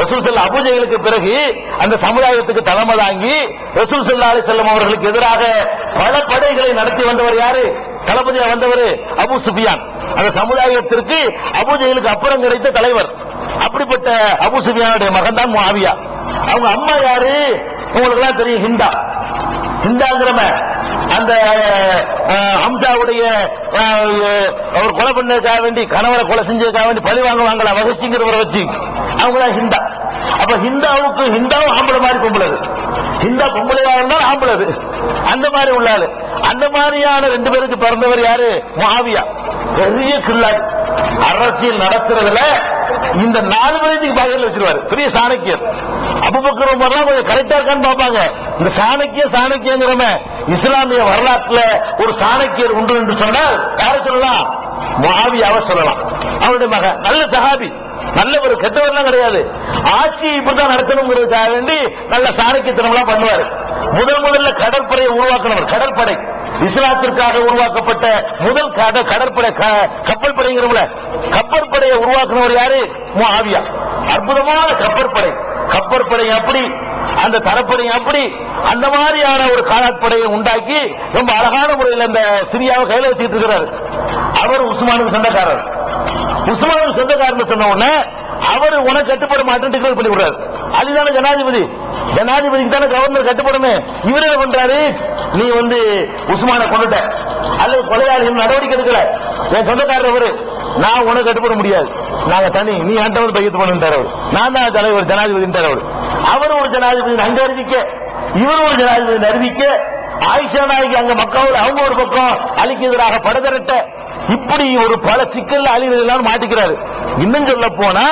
ரசூல் செல்ல அபூஜைகளுக்கு பிறகு அந்த சமுதாயத்துக்கு தலைமை தாங்கி ரசூல் செல்லா அலி செல்லம் அவர்களுக்கு எதிராக பல படைகளை நடத்தி வந்தவர் யாரு? தளபதியா வந்தவர்? அபு சுபியான் அந்த சமுதாயத்திற்கு அபூஜைகளுக்கு அப்புறம் கிடைத்த தலைவர். அப்படிப்பட்ட அபு சுபியானுடைய மகன் தான் மாவியா அவங்க அம்மா யாரு? உங்களுக்கு எல்லாம் தெரியும் ஹிந்தா ஹிந்தாங்கிறம அந்த அஹ், ஹம்சாவுடைய அவர் கொலை பண்ணதுக்காக வேண்டி கணவரை கொலை செஞ்சதுக்காக வேண்டி பழி வாங்குவாங்களா? மகிழ்ச்சிங்கிறவரை வச்சு. அவங்க ஹிந்தா. அப்ப ஹிந்தாவுக்கு ஹிந்தாவும் ஆம்பளை மாதிரி பொம்பளது ஹிந்தா பொம்பளையா இருந்தால் ஆம்பளது அந்த மாதிரி உள்ளாரு அந்த மாதிரியான ரெண்டு பேருக்கு பிறந்தவர் யாரு? மாவியா பெரிய கில்லாடி. அரசியல் நடத்துறதுல இந்த நாலு மணிக்கு பகையில் வச்சிருவாரு. பெரிய சாணக்கியர். அபுபக்கர் உமர்லாம் கொஞ்சம் கரெக்டா இருக்கான்னு பார்ப்பாங்க. இந்த சாணக்கிய சாணக்கியங்கிறம இஸ்லாமிய வரலாற்றுல ஒரு சாணக்கியர் உண்டு என்று சொன்னால் யாரை சொல்லலாம்? மாவியாவை சொல்லலாம். அவருடைய மகன். நல்ல சஹாபி. நல்லவர் கெட்டவர்லாம் கிடையாது. ஆட்சி இப்படிதான் நடத்தணுங்கிறதுக்காக வேண்டி நல்ல சாணக்கியத்தனம்லாம் பண்ணுவாரு. முதல் முதல்ல கடற்படையை உருவாக்கினவர் கடற்படை. இஸ்லாத்திற்காக உருவாக்கப்பட்ட முதல் கடற்படை கப்பல் படைங்கிறவங்கள கப்பல் படையை உருவாக்குனவர் யாரு? ஆவியா அற்புதமான கப்பற்படை. கப்பற்படை அப்படி அந்த தரப்படை அப்படி அந்த மாதிரியான ஒரு காலாட்படையை உண்டாக்கி ரொம்ப அழகான முறையில் அந்த சிரியாவை கையில வச்சுட்டு இருக்கிறாரு. அவர் உஸ்மானுக்கு சொந்தக்காரர். உஸ்மானுக்கு சொந்தக்காரன் சொன்ன உடனே அவர் உனக்கு கட்டுப்பட மாட்டேன் டிக்ளேர் பண்ணி விடுறாரு. அதுதானே ஜனாதிபதி. ஜனாதிபதிக்கு தானே கவர்னர் கட்டுப்படணும் இவர் என்ன பண்றாரு? நீ வந்து உஸ்மான கொண்டுட்ட. அல்லது கொலையாளிகள் நடவடிக்கை எடுக்கல. என் சொந்தக்காரர் அவரு. நான் உனக்கு கட்டுப்பட முடியாது. நாங்க தனி. நீ என்கிட்ட பகிர்ந்து பையத்து அவர். நான் தான் தலைவர் ஜனாதிபதி அவர். அவர் ஒரு ஜனாதிபதி அங்க அறிவிக்க. இவர் ஒரு ஜனாதிபதி அறிவிக்க. ஆயிஷா நாய்க்கு அங்க மக்கள் அவங்க ஒரு பக்கம் அலிக்கு எதிராக படதிரட்ட. இப்படி ஒரு பல சிக்கல் அலி மாட்டிக்கிறாரு. இன்னும் சொல்ல போனா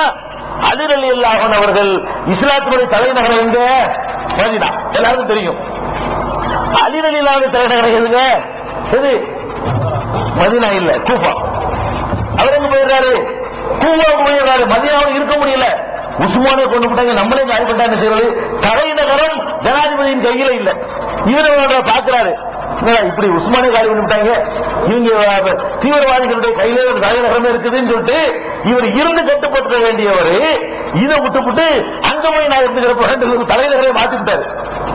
அதிர் அலி அல்லாஹன் அவர்கள் இஸ்லாத்தினுடைய தலைநகரம் எங்க? மதீனா. எல்லாருக்கும் தெரியும். அதிர் அலி அல்லாவுடைய தலைநகரம் எதுங்க? எது? மதீனா இல்ல கூஃபா அவர் எங்க போயிருக்காரு? கூவாவுக்கு போயிருக்காரு. மதியானம் இருக்க முடியல. உஸ்மானே கொண்டு போட்டாங்க நம்மளே காலி பண்ணாங்க தலைநகரம் ஜனாதிபதியின் கையில இல்ல. இவர் பாக்குறாரு இப்படி உஸ்மானே காலி பண்ணிட்டாங்க இவங்க தீவிரவாதிகளுடைய கையில ஒரு தலைநகரமே இருக்குதுன்னு சொல்லிட்டு இவர் இருந்து கட்டுப்பட்டு வேண்டியவர் இதை விட்டு விட்டு அங்க போய் நான் இருந்துக்கிறப்ப தலைநகரை மாத்திட்டாரு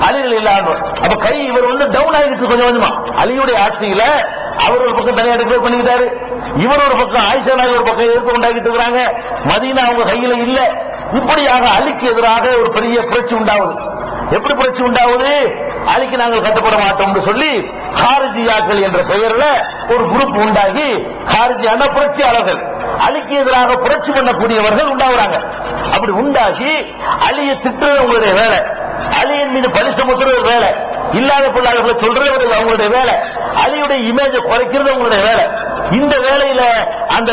அலிகள் இல்லாம. அப்ப கை இவர் வந்து டவுன் ஆயிருக்கு கொஞ்சம் கொஞ்சமா. அலியுடைய ஆட்சியில அவர் ஒரு பக்கம் தனியா டிக்ளேர் பண்ணிக்கிட்டாரு. இவர் ஒரு பக்கம் ஆயிஷா நாய் ஒரு பக்கம் எதிர்ப்பு உண்டாக்கிட்டு இருக்கிறாங்க. மதீனா அவங்க கையில இல்ல. இப்படியாக அலிக்கு எதிராக ஒரு பெரிய புரட்சி உண்டாகுது எப்படி புரட்சி உண்டாகுது அழிக்கு நாங்கள் கட்டுப்பட மாட்டோம்னு சொல்லி ஹாரிஜியாக்கள் என்ற பெயர்ல ஒரு குரூப் உண்டாகி ஹாரிஜியான புரட்சியாளர்கள் அலிக்கு எதிராக புரட்சி பண்ணக்கூடியவர்கள் உண்டாகுறாங்க. அப்படி உண்டாகி அலியை திட்டுறது உங்களுடைய வேலை. அலியின் மீது பலி சுமத்துறது ஒரு வேலை. இல்லாத பிள்ளைகளை சொல்றது அவங்களுடைய வேலை. அலியுடைய இமேஜை குறைக்கிறது உங்களுடைய வேலை. இந்த வேலையில அந்த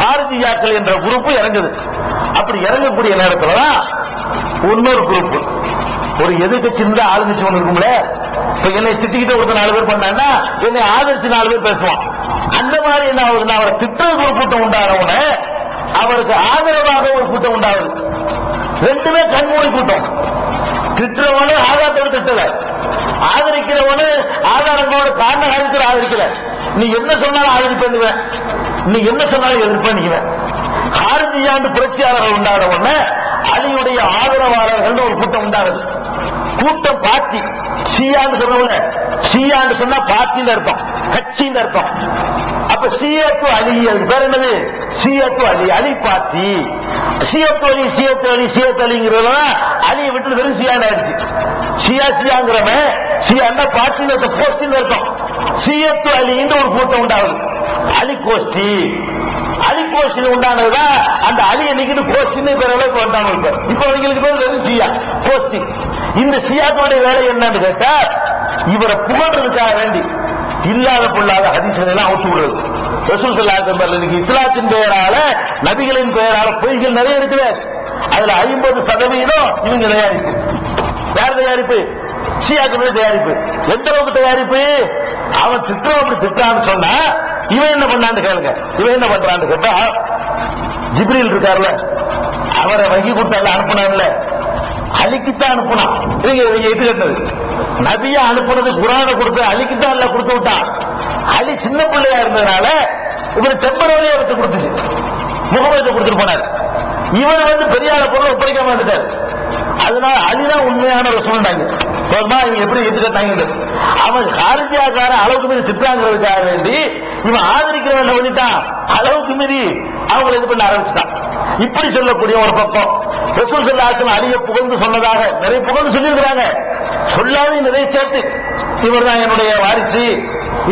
ஹாரிஜியாக்கள் என்ற குரூப் இறங்குது. அப்படி இறங்கக்கூடிய நேரத்துல தான் இன்னொரு குரூப் ஒரு எதிர்கட்சி இருந்தா ஆளுங்கட்சி ஒண்ணு இருக்கும்ல? இப்ப என்னை திட்டிக்கிட்டு ஒருத்தர் நாலு பேர் பண்ணா என்னை ஆதரிச்சு நாலு பேர் பேசுவான். அந்த மாதிரி என்ன ஆகுது நான் அவரை திட்டுறதுக்கு ஒரு கூட்டம் உண்டாகிறவன அவருக்கு ஆதரவாக ஒரு கூட்டம் உண்டாகுது. ரெண்டுமே கண்மூடி கூட்டம். திட்டுறவனு ஆதாரத்தோடு திட்டல. ஆதரிக்கிறவனு ஆதாரங்களோட காரண காரியத்தில் ஆதரிக்கல. நீ என்ன சொன்னாலும் ஆதரிப்பேன்னுவேன் நீ என்ன சொன்னாலும் எதிர்ப்பேன் ஆரஞ்சியாண்டு புரட்சியாளர்கள் உண்டான உடனே அலியுடைய ஆதரவாளர்கள் ஒரு கூட்டம் உண்டாகுது. கூட்டம் பாத்தி சியான்னு சொன்னவங்க சியான்னு சொன்னா பார்ட்டின்னு அர்த்தம். கட்சின்னு அர்த்தம். அப்ப சியத்து அலி அதுக்கு பேர் என்னது? சியத்து அலி அலி பாத்தி சியத்து அலி சியத்து அலி சியத்து அலிங்கிறத அலியை விட்டு வெறும் சியான் ஆயிடுச்சு. சியா சியாங்கிறவன் சியான்னா பார்ட்டின்னு அர்த்தம்? கோஷ்டின்னு அர்த்தம். சிஎத்து அலின்ற ஒரு கூட்டம் உண்டாகுது. அலி கோஷ்டி. அலி கோஷ்டி உண்டானதுதான் அந்த அலி என்னைக்கு கோஷ்டின்னு பேர் அளவுக்கு வந்தாங்க இப்ப அவங்களுக்கு பேர் வெறும் சியா கோஷ்டி. இந்த சியாக்களுடைய வேலை என்னன்னு கேட்டா இவரை புகழ்றதுக்காக வேண்டி இல்லாத பொல்லாத ஹரிசனெல்லாம் அவுத்து விடுறது. ரசூல் ஸல்லல்லாஹு இஸ்லாத்தின் பெயரால நபிகளின் பெயரால பொய்கள் நிறைய இருக்குது. அதுல ஐம்பது சதவீதம் இவங்க தயாரிப்பு. யார் தயாரிப்பு? ஷியாக்களுடைய தயாரிப்பு. எந்த அளவுக்கு தயாரிப்பு? அவன் திட்டம் அப்படி திட்டான்னு சொன்னா இவன் என்ன பண்ணான்னு கேளுங்க. இவன் என்ன பண்றான்னு கேட்டா ஜிப்ரில் இருக்காருல்ல அவரை வங்கி கொடுத்தால அனுப்பினான்ல அழிக்குத்தான் அனுப்புனான் இவங்க இவங்க இது கட்டது? நபியா அனுப்புனது குரானை கொடுத்து அழிக்குத்தான் இல்ல கொடுத்து விட்டான் அலி சின்ன பிள்ளையா இருந்ததுனால இவர் டெம்பரவரியா விட்டு கொடுத்துச்சு. முகமது கொடுத்துட்டு போனார். இவர் வந்து பெரியார பொருள் ஒப்படைக்காம வந்துட்டார். அதனால அலிதான் உண்மையான ரசூல்னாங்க போதுமா இவங்க எப்படி ஏத்துக்கிட்டாங்க அவன் காரிஜியாக்கார அளவுக்கு மீறி திட்டாங்கிறதுக்காக வேண்டி இவன் ஆதரிக்கிறவன் பண்ணிட்டான்? அளவுக்கு மீறி அவங்களை இது பண்ண ஆரம்பிச்சுட்டான் இப்படி சொல்லக்கூடிய ஒரு பக்கம். ரசூல் சல்லாசன் அழிய புகழ்ந்து சொன்னதாக நிறைய புகழ்ந்து சொல்லியிருக்கிறாங்க. சொல்லாத நிறைய சேர்த்து. இவர் தான் என்னுடைய வாரிசு.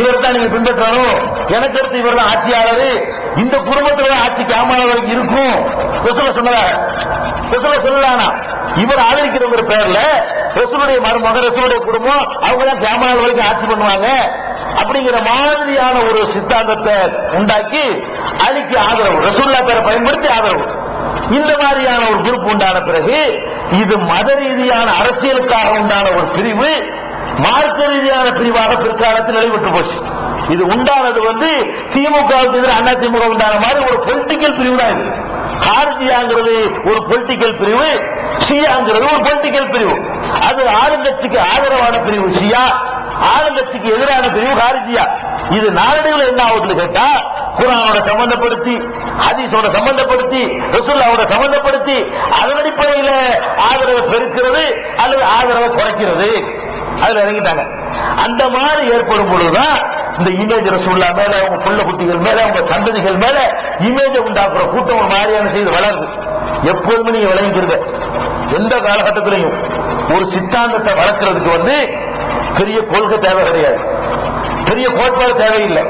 இவர் தான் நீங்க பின்பற்றணும். எனக்கு அடுத்து இவர் தான் ஆட்சியாளர். இந்த குடும்பத்துல தான் ஆட்சி காமான வரைக்கும் இருக்கும். ரசூல சொன்னதாக ரசூல சொல்லலானா இவர் ஆதரிக்கிறவங்க பேர்ல ரசூலுடைய மருமகன் ரசூலுடைய குடும்பம் அவங்க தான் கேமரா வரைக்கும் ஆட்சி பண்ணுவாங்க. அப்படிங்கிற மாதிரியான ஒரு சித்தாந்தத்தை உண்டாக்கி அலிக்கு ஆதரவு ரசூல்லா பேரை பயன்படுத்தி ஆதரவு. இந்த மாதிரியான ஒரு குரூப் உண்டான பிறகு இது மத ரீதியான அரசியலுக்காக உண்டான ஒரு பிரிவு மார்க்க ரீதியான பிரிவாக பிற்காலத்தில் நடைபெற்று போச்சு. இது உண்டானது வந்து திமுகவுக்கு எதிராக அண்ணா திமுக உண்டான மாதிரி ஒரு பொலிட்டிக்கல் பிரிவு தான் இது. ஹார்ஜியாங்கிறது ஒரு பொலிட்டிக்கல் பிரிவு ஷியாங்கிறது ஒரு பொலிட்டிக்கல் பிரிவு. அது ஆளுங்கட்சிக்கு ஆதரவான பிரிவு ஷியா. ஆளுங்கட்சிக்கு எதிரான பிரிவு ஹாரிஜியா. இது நாளடைவில் என்ன ஆகுதுன்னு கேட்டா குரானோட சம்பந்தப்படுத்தி ஹதீஸோட சம்பந்தப்படுத்தி ரசூல்லாவோட சம்பந்தப்படுத்தி அதன் அடிப்படையில் ஆதரவை பெருக்கிறது அல்லது ஆதரவை குறைக்கிறது. அதுல இறங்கிட்டாங்க. அந்த மாதிரி ஏற்படும் பொழுதுதான் இந்த இமேஜ் ரசூல்லா மேல அவங்க புள்ள குட்டிகள் மேல அவங்க சந்ததிகள் மேல இமேஜை உண்டாக்குற கூட்டம் ஒரு மாதிரியான செய்து வளருது. எப்போதுமே நீங்க விளங்கிக்கிறது எந்த காலகட்டத்திலையும் ஒரு சித்தாந்தத்தை வளர்க்கறதுக்கு வந்து பெரிய கொள்கை தேவை கிடையாது. பெரிய கோட்பாடு தேவையில்லை.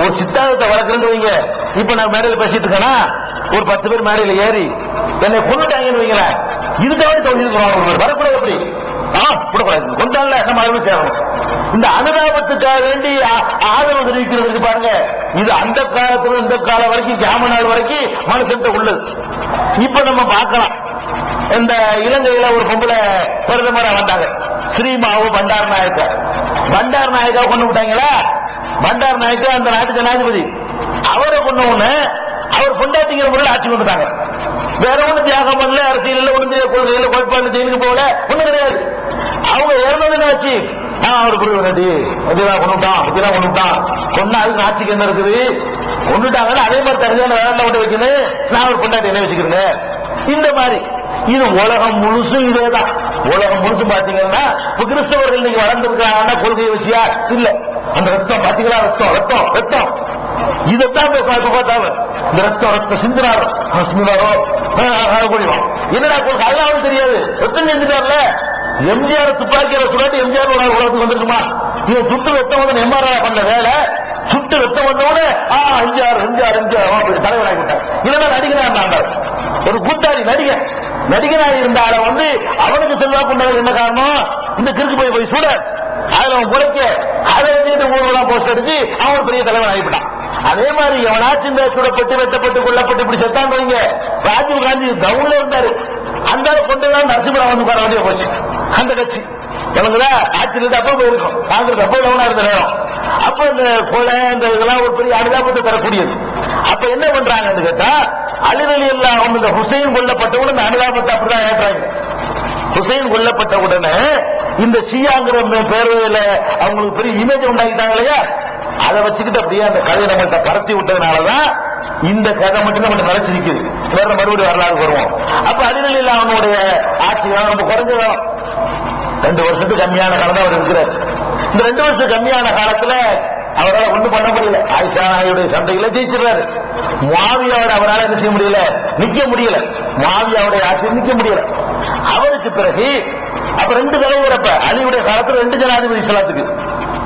ஒரு சித்தாந்தத்தை வளர்க்குறேன்னு வைங்க. இப்ப நான் மேடையில் பேசிட்டு இருக்கேன்னா ஒரு பத்து பேர் மேடையில் ஏறி என்னை கொண்டுட்டாங்கன்னு வைங்களேன். இதுக்காக தொழில் வரக்கூடாது எப்படி ஆ கொஞ்ச கொண்டாடல நம்ம சேரணும்? இந்த அனுதாபத்துக்காக வேண்டி ஆ- ஆதரவு தெரிவிக்கிறதுக்கு பாருங்க. இது அந்த காலத்துல இந்த காலம் வரைக்கும் கிராம நாள் வரைக்கும் மனுஷன் உள்ளது. இப்ப நம்ம பார்க்கலாம். இந்த இலங்கையில ஒரு பொம்பளை பிரதமரா வந்தாங்க. ஸ்ரீமாவு பண்டார் நாயக்கா. பண்டார் நாயக்கா கொண்டு விட்டாங்களா? பண்டார் நாயக்கா அந்த நாட்டு ஜனாதிபதி. அவரை கொண்டு உடனே அவர் பொண்டாட்டிங்கிற முறையில் ஆட்சி வந்துட்டாங்க வேற ஒண்ணு தியாகம் பண்ணல அரசியல் ஒண்ணு கொள்கையில கோட்பாடு ஜெயிலுக்கு போகல ஒண்ணு கிடையாது. அவங்க இறந்தது ஆச்சு. நான் அவர் புரிய வேண்டி இப்படிதான் கொண்டுட்டான் இப்படிதான் கொண்டுட்டான் கொண்டா அதுக்கு ஆட்சிக்கு என்ன இருக்குது? கொண்டுட்டாங்கன்னா அதே மாதிரி தனியான வேலை விட்டு வைக்கணும். நான் ஒரு பொண்டாட்டி என்ன வச்சுக்கிறேங்க? இந்த மாதிரி. இது உலகம் முழுசும் இதேதான். உலகம் முழுசும் பாத்தீங்கன்னா இப்ப கிறிஸ்தவர்கள் நீங்க வளர்ந்துருக்காங்கன்னா கொள்கையை வச்சியா இல்ல. அந்த ரத்தம் பாத்தீங்களா ரத்தம் ரத்தம் ரத்தம். இதைத்தான் பேசுவாங்க பார்த்தாலும் இந்த ரத்தம் ரத்தம் சிந்தினாரோ சிந்தினாரோ முடியும் என்னடா கொள்கை? அதெல்லாம் தெரியாது. ரத்தம் செஞ்சுட்டார்ல எம்ஜிஆர் துப்பாக்கியில சுடாட்டி எம்ஜிஆர் ஒரு உலகத்துக்கு வந்திருக்குமா? இவன் சுட்டு ரத்தம் வந்து எம்ஆர்ஆர் பண்ண வேலை. சுட்டு ரத்தம் வந்தவனே ஆ எம்ஜிஆர் எம்ஜிஆர் எம்ஜிஆர் அப்படி இதெல்லாம் நடிகனா இருந்தாங்க. ஒரு கூட்டாளி நடிகன். நடிகராக இருந்தாலும் வந்து அவனுக்கு செல்வாக்கு உண்டாக என்ன காரணம்? இந்த கிறுக்கு போய் போய் சுட அதுல அவன் குறைக்க அதை வச்சுட்டு ஊர்வலம் போஸ்ட் அடிச்சு அவன் பெரிய தலைவன் ஆகிவிட்டான். அதே மாதிரி எவனாச்சும் இந்த சுடப்பட்டு வெட்டப்பட்டு கொல்லப்பட்டு இப்படி செத்தான் வைங்க. ராஜீவ் காந்தி கவுன்ல இருந்தாரு. அந்த கொண்டு தான் நரசிம்மராவ் வந்து வர வேண்டிய போச்சு. அந்த கட்சி. இவங்களா ஆட்சியில் இருந்து அப்போ போயிருக்கும். காங்கிரஸ் அப்போ டவுனா இருந்த நேரம். அப்ப இந்த கொலை இந்த இதெல்லாம் ஒரு பெரிய அனுதாபத்தை தரக்கூடியது. அப்ப என்ன பண்றாங்கன்னு கேட்டா அலிரலி எல்லாம் இந்த ஹுசைன் கொல்லப்பட்டவுடன் இந்த அனுதாபத்தை அப்படிதான் ஏற்றாங்க. ஹுசைன் கொல்லப்பட்ட உடனே இந்த ஷியாங்கிற மே- பேரவையில அவங்களுக்கு பெரிய இமேஜ் உண்டாக்கிட்டாங்க இல்லையா? அதை வச்சுக்கிட்டு அப்படியே அந்த கதையை நம்மள்ட்ட பரத்தி விட்டதுனாலதான் இந்த கதை மட்டும் நம்ம நினைச்சு நிக்குது. வேற மறுபடியும் வரலாறு வருவோம். அப்ப அடிநிலையில் அவனுடைய ஆட்சி நம்ம ரொம்ப குறைஞ்ச ரெண்டு வருஷத்துக்கு கம்மியான காலம் தான் அவர் இருக்கிறார். இந்த ரெண்டு வருஷம் கம்மியான காலத்துல அவரால் ஒண்ணும் பண்ண முடியல. ஆயிஷா நாயுடைய சண்டையில ஜெயிச்சிடுறாரு. மாவியாவோட அவரால் என்ன செய்ய முடியல? நிக்க முடியல. மாவியாவுடைய ஆட்சி நிக்க முடியல. அவருக்கு பிறகு அப்ப ரெண்டு தலைவரப்ப அலியுடைய காலத்துல ரெண்டு ஜனாதிபதி இஸ்லாத்துக்கு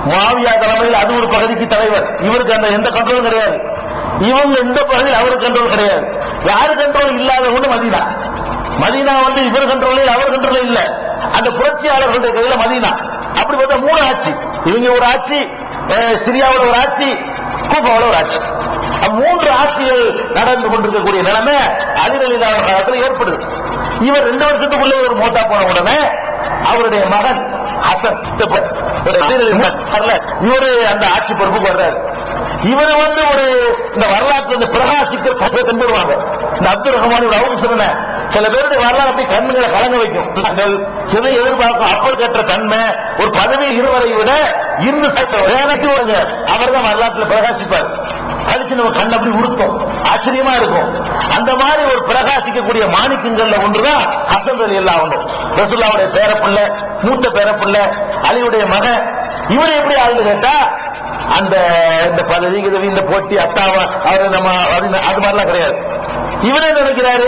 மாவியா தலைமையில் அது ஒரு பகுதிக்கு தலைவர். இவருக்கு அந்த எந்த கண்ட்ரோலும் கிடையாது. இவங்க எந்த பகுதியில் அவருக்கு கண்ட்ரோல் கிடையாது. யாரு கண்ட்ரோல் இல்லாத ஒண்ணு மதினா. மதினா வந்து இவர் கண்ட்ரோல் அவர் கண்ட்ரோல் இல்ல. அந்த புரட்சியாளர்களுடைய கையில மதினா. அப்படி பார்த்தா மூணு ஆட்சி. இவங்க ஒரு ஆட்சி. சிரியாவோட ஒரு ஆட்சி கூபாவோட ஒரு ஆட்சி. மூன்று ஆட்சிகள் நடந்து கொண்டிருக்கக்கூடிய நிலைமை அதிரலிதான காலத்தில் ஏற்படுது. இவர் ரெண்டு வருஷத்துக்குள்ளே ஒரு மோட்டா போன உடனே அவருடைய மகன் ஹசன் இவரு அந்த ஆட்சி பொறுப்புக்கு வர்றாரு. இவர் வந்து ஒரு இந்த வரலாற்று பிரகாசிக்க பசங்க வருவாங்க இந்த அப்துல் ரஹ்மான் அவங்க சொன்ன சில பேருடைய வரலாறு அப்படி கண்ணுகளை கலங்க வைக்கும். நாங்கள் எதிர்பார்க்கும் அப்பல் கற்ற தன்மை ஒரு பதவி இருவரை விட இன்னும் வருங்க அவர் தான் வரலாற்றுல பிரகாசிப்பார். கழிச்சு நம்ம கண் அப்படி உடுத்தும். ஆச்சரியமா இருக்கும். அந்த மாதிரி ஒரு பிரகாசிக்கக்கூடிய மாணிக்கங்கள்ல ஒன்றுதான் ஹசன் அலி அல்லா ஒன்று ரசுல்லாவுடைய பேரப்பிள்ளை மூத்த பேரப்பிள்ளை அலியுடைய மகன் இவர் எப்படி ஆளுன்னு கேட்டா அந்த இந்த பதவி இந்த போட்டி அத்தாவா அவர் நம்ம அப்படின்னு அது மாதிரிலாம் கிடையாது. இவரே நினைக்கிறாரு?